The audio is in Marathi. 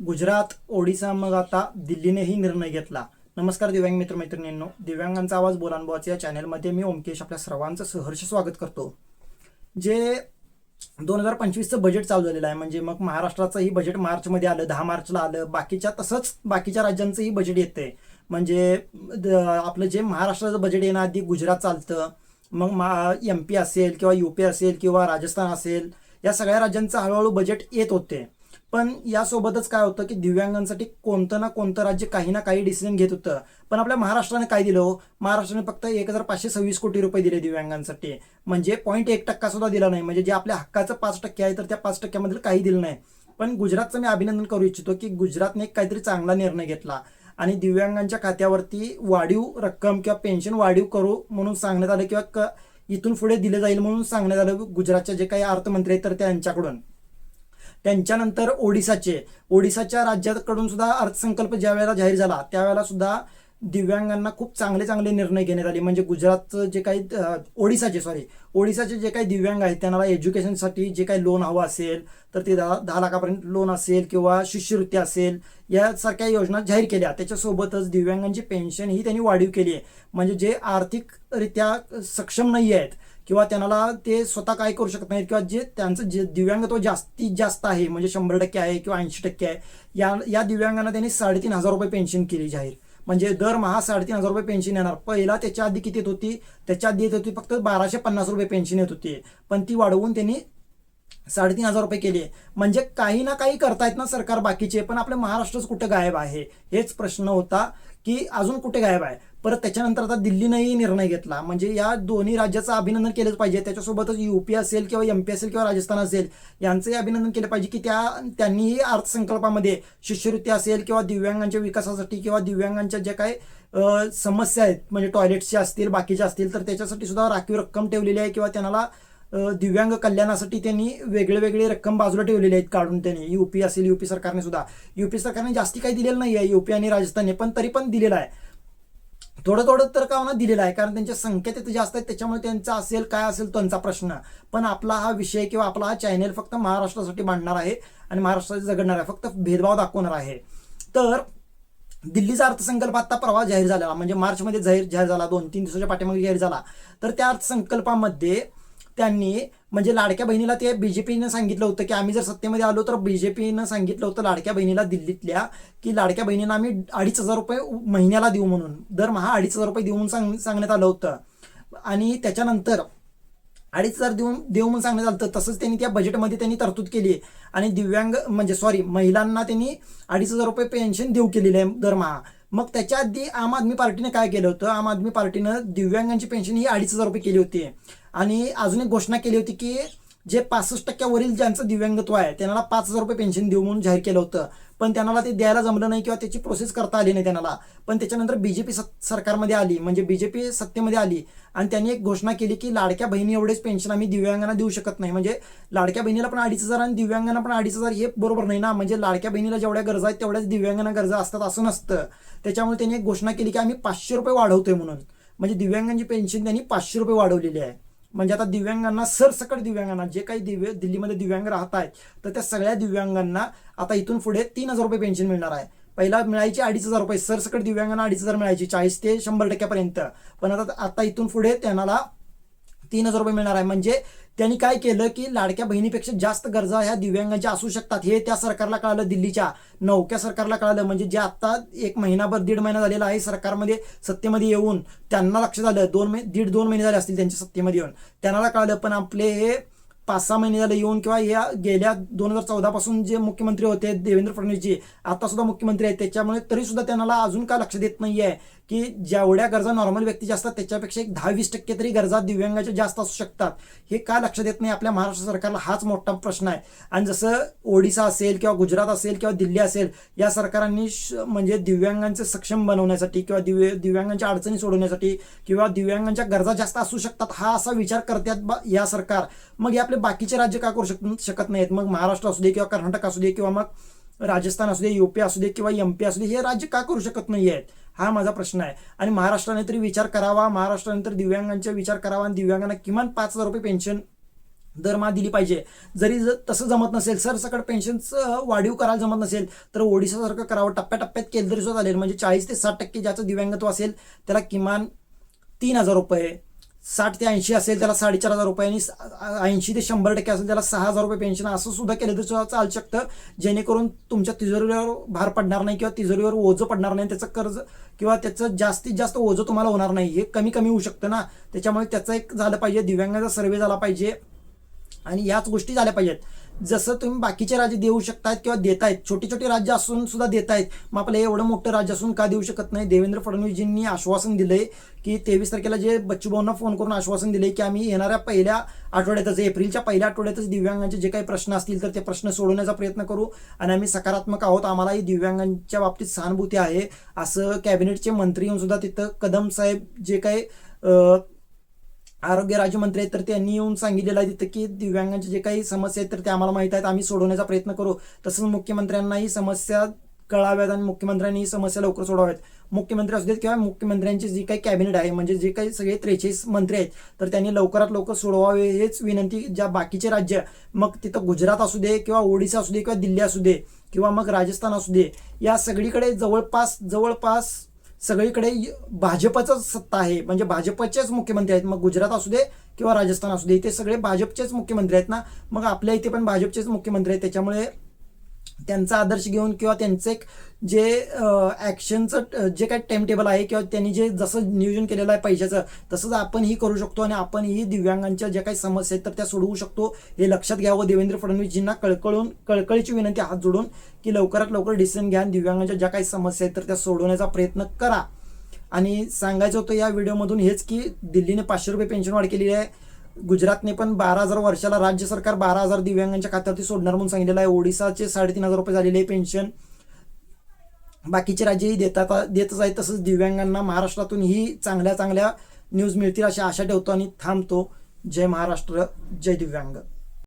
गुजरात ओडिसा मग आता दिल्लीनेही निर्णय घेतला. नमस्कार दिव्यांग मित्र मैत्रिणींनो दिव्यांगांचा आवाज बोलानबोवाचे या चॅनलमध्ये मी ओमकेश आपल्या सर्वांचं सहर्ष स्वागत करतो. जे दोन हजार पंचवीसचं बजेट चालू झालेलं आहे म्हणजे मग महाराष्ट्राचंही बजेट मार्चमध्ये आलं दहा मार्चला आलं बाकीच्या तसंच बाकीच्या राज्यांचंही बजेट येते म्हणजे द- आपलं जे महाराष्ट्राचं बजेट येण्याआधी गुजरात चालतं मग मा एम पी असेल किंवा यू पी असेल किंवा राजस्थान असेल या सगळ्या राज्यांचं हळूहळू बजेट येत होते. पण यासोबतच काय होतं की दिव्यांगांसाठी कोणतं ना कोणतं राज्य काही ना काही डिसिजन घेत होतं. पण आपल्या महाराष्ट्राने काय दिलं हो? महाराष्ट्राने फक्त एक हजार पाचशे सव्वीस कोटी रुपये दिले दिव्यांगांसाठी. म्हणजे पॉईंट एक टक्का सुद्धा दिला नाही. म्हणजे जे आपल्या हक्काचं पाच टक्के आहे तर त्या पाच टक्क्यामधील काही दिलं नाही. पण गुजरातचं मी अभिनंदन करू इच्छितो की गुजरातने एक काहीतरी चांगला निर्णय घेतला. आणि दिव्यांगांच्या खात्यावरती वाढीव रक्कम किंवा पेन्शन वाढीव करू म्हणून सांगण्यात आलं किंवा क- इथून पुढे दिलं जाईल म्हणून सांगण्यात आलं गुजरातच्या जे काही अर्थमंत्री आहेत तर त्यांच्याकडून. त्यांच्यानंतर ओडिसाचे. ओडिसाच्या राज्याकडून सुद्धा अर्थसंकल्प ज्या वेळेला जाहीर झाला त्यावेळेला सुद्धा दिव्यांगांना खूप चांगले चांगले निर्णय घेण्यात आले. म्हणजे गुजरातचं जे काही ओडिसाचे सॉरी ओडिसाचे जे काही दिव्यांग आहेत त्यांना एज्युकेशनसाठी जे काही लोन हवं असेल तर ते दहा दहा लाखापर्यंत लोन असेल किंवा शिष्यवृत्ती असेल यासारख्या योजना जाहीर केल्या. त्याच्यासोबतच दिव्यांगांची पेन्शन ही त्यांनी वाढीव केली आहे. म्हणजे जे आर्थिकरित्या सक्षम नाही आहेत किंवा त्यांना ते स्वतः काय करू शकत नाहीत किंवा जे त्यांचं जे दिव्यांगत्व जास्तीत जास्त आहे म्हणजे शंभर टक्के आहे किंवा ऐंशी टक्के आहे या या दिव्यांगांना त्यांनी साडेतीन हजार रुपये पेन्शन केली जाहीर. म्हणजे दरमहा साडेतीन हजार रुपये पेन्शन येणार. पहिला त्याच्या आधी किती येत होती? त्याच्या आधी येत होती फक्त बाराशे पन्नास रुपये पेन्शन येत होती. पण ती वाढवून त्यांनी साडेतीन हजार रुपये केली. म्हणजे काही ना काही करतायत ना सरकार बाकीचे पण आपलं महाराष्ट्रच कुठं गायब आहे? हेच प्रश्न होता की अजून कुठे गायब आहे? परत त्याच्यानंतर आता दिल्लीनंही निर्णय घेतला. म्हणजे या दोन्ही राज्याचं अभिनंदन केलंच पाहिजे. त्याच्यासोबतच युपी असेल किंवा एम पी असेल किंवा राजस्थान असेल यांचंही अभिनंदन केलं पाहिजे की त्या त्यांनीही अर्थसंकल्पामध्ये शिष्यवृत्ती असेल किंवा दिव्यांगांच्या विकासासाठी किंवा दिव्यांगांच्या ज्या काही समस्या आहेत म्हणजे टॉयलेट्सच्या असतील बाकीच्या असतील तर त्याच्यासाठी सुद्धा राखीव रक्कम ठेवलेली आहे किंवा त्यांना दिव्यांग कल्याणासाठी त्यांनी वेगळे वेगळे रक्कम बाजूला ठेवलेले आहेत काढून त्यांनी. युपी असेल युपी सरकारने सुद्धा. युपी सरकारने जास्ती काही दिलेलं नाही आहे युपी आणि राजस्थानने पण तरी पण दिलेलं आहे. थोडं थोडं तर का होणार दिलेलं आहे कारण त्यांच्या संख्या तिथे जास्त आहेत त्याच्यामुळे त्यांचा असेल काय असेल त्यांचा प्रश्न. पण आपला हा विषय किंवा आपला हा चॅनेल फक्त महाराष्ट्रासाठी मांडणार आहे आणि महाराष्ट्रासाठी जगडणार आहे फक्त भेदभाव दाखवणार आहे. तर दिल्लीचा अर्थसंकल्प आता परवा जाहीर झाला म्हणजे मार्चमध्ये जाहीर जाहीर झाला दोन तीन दिवसाच्या पाठीमागे जाहीर झाला. तर त्या अर्थसंकल्पामध्ये त्यांनी म्हणजे लाडक्या बहिणीला ते बीजेपीनं सांगितलं होतं की आम्ही जर सत्तेमध्ये आलो तर बीजेपीनं सांगितलं होतं लाडक्या बहिणीला दिल्लीतल्या की लाडक्या बहिणीला आम्ही अडीच हजार रुपये महिन्याला देऊ म्हणून. दरमहा अडीच हजार रुपये देऊ म्हणून सांग सांगण्यात आलं होतं. आणि त्याच्यानंतर अडीच हजार देऊन देऊ म्हणून सांगण्यात आलं होतं. तसंच त्यांनी त्या बजेटमध्ये त्यांनी तरतूद केली. आहे आणि दिव्यांग म्हणजे सॉरी महिलांना त्यांनी अडीच हजार रुपये पेन्शन देऊ केलेलं आहे दरमहा मग त्याच्या आधी आम आदमी पार्टीने काय केलं होतं? आम आदमी पार्टीनं दिव्यांगांची पेन्शन ही अडीच हजार रुपये केली होती. आणि अजून एक घोषणा केली होती की जे पासष्ट टक्क्यावरील ज्यांचं दिव्यांगत्व आहे त्यांना पाच हजार रुपये पेन्शन देऊ म्हणून जाहीर केलं होतं. पण त्यांना ते द्यायला जमलं नाही किंवा त्याची प्रोसेस करता आली नाही त्यांना. पण त्याच्यानंतर बीजेपी सरकारमध्ये आली म्हणजे बीजेपी सत्तेमध्ये आली. आणि त्यांनी एक घोषणा केली की लाडक्या बहिणी एवढेच पेन्शन आम्ही दिव्यांगांना देऊ शकत नाही. म्हणजे लाडक्या बहिणीला पण अडीच हजार आणि दिव्यांगांना पण अडीच हजार हे बरोबर नाही ना. म्हणजे लाडक्या बहिणीला जेवढ्या गरजा आहेत तेवढ्याच दिव्यांगांना गरजा असतात असं नसतं. त्याच्यामुळे त्यांनी एक घोषणा केली की आम्ही पाचशे रुपये वाढवतोय म्हणून. म्हणजे दिव्यांगांची पेन्शन त्यांनी पाचशे रुपये वाढवलेली आहे. म्हणजे आता दिव्यांगांना सरसकट दिव्यांगांना जे काही दिव्य दिल्लीमध्ये दिव्यांग राहत आहेत तर त्या सगळ्या दिव्यांगांना आता इथून पुढे तीन हजार रुपये पेन्शन मिळणार आहे. पहिला मिळायची अडीच हजार रुपये सरसकट दिव्यांगांना अडीच हजार मिळायची चाळीस ते शंभर टक्क्यापर्यंत. पण आता आता इथून पुढे त्यांना तीन हजार रुपये मिळणार आहे. म्हणजे त्यांनी काय केलं की लाडक्या बहिणीपेक्षा जास्त गरजा ह्या दिव्यांगांच्या असू शकतात. हे त्या सरकारला कळालं दिल्लीच्या नौक्या सरकारला कळालं. म्हणजे जे आता एक महिनाभर दीड महिना झालेला आहे सरकारमध्ये सत्तेमध्ये येऊन त्यांना लक्षात आलं दोन महिने दीड दोन महिने झाले असतील त्यांच्या सत्तेमध्ये येऊन. त्यांना कळालं पण आपले हे पाच सहा महिने झाले येऊन किंवा या गेल्या दोन हजार चौदा पासून जे मुख्यमंत्री होते देवेंद्र फडणवीसजी आता सुद्धा मुख्यमंत्री आहेत. त्याच्यामुळे तरी सुद्धा त्यांना अजून का लक्ष देत नाहीये की जेवढ्या गरजा नॉर्मल व्यक्तीच्या असतात त्याच्यापेक्षा एक दहा वीस टक्के तरी गरजा दिव्यांगाच्या जास्त असू शकतात. हे का लक्ष देत नाही आपल्या महाराष्ट्र सरकारला? हाच मोठा प्रश्न आहे. आणि जसं ओडिसा असेल किंवा गुजरात असेल किंवा दिल्ली असेल या सरकारांनी श- म्हणजे दिव्यांगांचे सक्षम बनवण्यासाठी किंवा दिव्य दिव्यांगांच्या अडचणी सोडवण्यासाठी किंवा दिव्यांगांच्या गरजा जास्त असू शकतात हा असा विचार करतात बा- या सरकार. मग हे आपले बाकीचे राज्य का करू शक शकत नाहीत? मग महाराष्ट्र असू दे किंवा कर्नाटक असू दे किंवा मग राजस्थान असू दे युपी असू दे किंवा एम पी असू दे हे राज्य का करू शकत नाही आहेत हा माझा प्रश्न आहे. आणि महाराष्ट्राने तरी विचार करावा महाराष्ट्राने तर दिव्यांगांचा विचार करावा आणि दिव्यांगांना किमान पाच हजार रुपये पेन्शन दरमहा दिली पाहिजे. जरी तसं जमत नसेल सरसकट पेन्शनचं वाढीव करायला जमत नसेल तर ओडिशासारखं करावं. टप्प्याटप्प्यात केलं तरी सुद्धा चालेल म्हणजे चाळीस ते साठ टक्के ज्याचं दिव्यांगत्व असेल त्याला किमान तीन हजार रुपये साठ ते ऐंशी असेल त्याला साडेचार हजार रुपये आणि ऐंशी ते शंभर टक्के असेल त्याला सहा हजार रुपये पेन्शन असं सुद्धा केलं तर सुद्धा चालू शकतं. जेणेकरून तुमच्या तिजोरीवर भार पडणार नाही किंवा तिजोरीवर ओझं पडणार नाही त्याचं कर्ज किंवा त्याचं जास्तीत जास्त ओझं तुम्हाला होणार नाही. हे कमी कमी होऊ शकतं ना. त्याच्यामुळे त्याचं एक झालं पाहिजे दिव्यांगाचा सर्वे झाला पाहिजे. आणि याच गोष्टी झाल्या पाहिजेत. जसं तुम्ही बाकीचे राज्य देऊ शकतात किंवा देतायत छोटे छोटे राज्य असून सुद्धा देतायत मग आपलं एवढं मोठं राज्य असून का देऊ शकत नाही? देवेंद्र फडणवीसजींनी आश्वासन दिलंय की तेवीस तारखेला जे बच्चूभाऊंना फोन करून आश्वासन दिले की आम्ही येणाऱ्या पहिल्या आठवड्यातच एप्रिलच्या पहिल्या आठवड्यातच दिव्यांगांचे जे काही प्रश्न असतील तर ते प्रश्न सोडवण्याचा प्रयत्न करू आणि आम्ही सकारात्मक आहोत. आम्हालाही दिव्यांगांच्या बाबतीत सहानुभूती आहे. असं कॅबिनेटचे मंत्री येऊन सुद्धा तिथं कदम साहेब जे काही आरोग्य राज्यमंत्री आहेत तर त्यांनी येऊन सांगितलेलं आहे तिथं की दिव्यांगांचे जे काही समस्या आहेत तर ते आम्हाला माहीत आहेत. आम्ही सोडवण्याचा प्रयत्न करू. तसंच मुख्यमंत्र्यांनाही समस्या कळाव्यात आणि मुख्यमंत्र्यांनी ही समस्या लवकर सोडवाव्यात. मुख्यमंत्री असू देत किंवा मुख्यमंत्र्यांची जी काही कॅबिनेट आहे म्हणजे जे काही सगळे त्रेचाळीस मंत्री आहेत तर त्यांनी लवकरात लवकर सोडवावे हेच विनंती ज्या बाकीचे राज्य मग तिथं गुजरात असू दे किंवा ओडिशा असू दे किंवा दिल्ली असू दे किंवा मग राजस्थान असू दे या सगळीकडे जवळपास जवळपास सगळीकडे भाजपचाच सत्ता आहे. म्हणजे भाजपचेच मुख्यमंत्री आहेत. मग गुजरात असू दे किंवा राजस्थान असू दे इथे सगळे भाजपचेच मुख्यमंत्री आहेत ना. मग आपल्या इथे पण भाजपचेच मुख्यमंत्री आहेत. त्याच्यामुळे त्यांचा आदर्श घेऊन किंवा त्यांचं एक जे ॲक्शनचं जे काही टाइम टेबल आहे किंवा त्यांनी जे जसं नियोजन केलेलं आहे पैशाचं तसंच आपणही करू शकतो आणि आपणही दिव्यांगांच्या ज्या काही समस्या आहेत तर त्या सोडवू शकतो. हे लक्षात घ्यावं देवेंद्र फडणवीसजींना कळकळून कळकळीची विनंती हात जोडून की लवकरात लवकर डिसिजन घ्या दिव्यांगांच्या ज्या काही समस्या आहेत तर त्या सोडवण्याचा प्रयत्न करा. आणि सांगायचं होतं या व्हिडिओमधून हेच की दिल्लीने पाचशे रुपये पेन्शन वाढ केलेली आहे. गुजरातने पण बारा हजार वर्षाला राज्य सरकार बारा हजार दिव्यांगांच्या खात्यावरती सोडणार म्हणून सांगितलेलं आहे. ओडिसाचे साडेतीन हजार रुपये झालेले आहे पेन्शन बाकीचे राज्यही देतात देतच आहेत. तसंच दिव्यांगांना महाराष्ट्रातूनही चांगल्या चांगल्या न्यूज मिळतील अशी आशा ठेवतो आणि थांबतो. जय महाराष्ट्र जय दिव्यांग.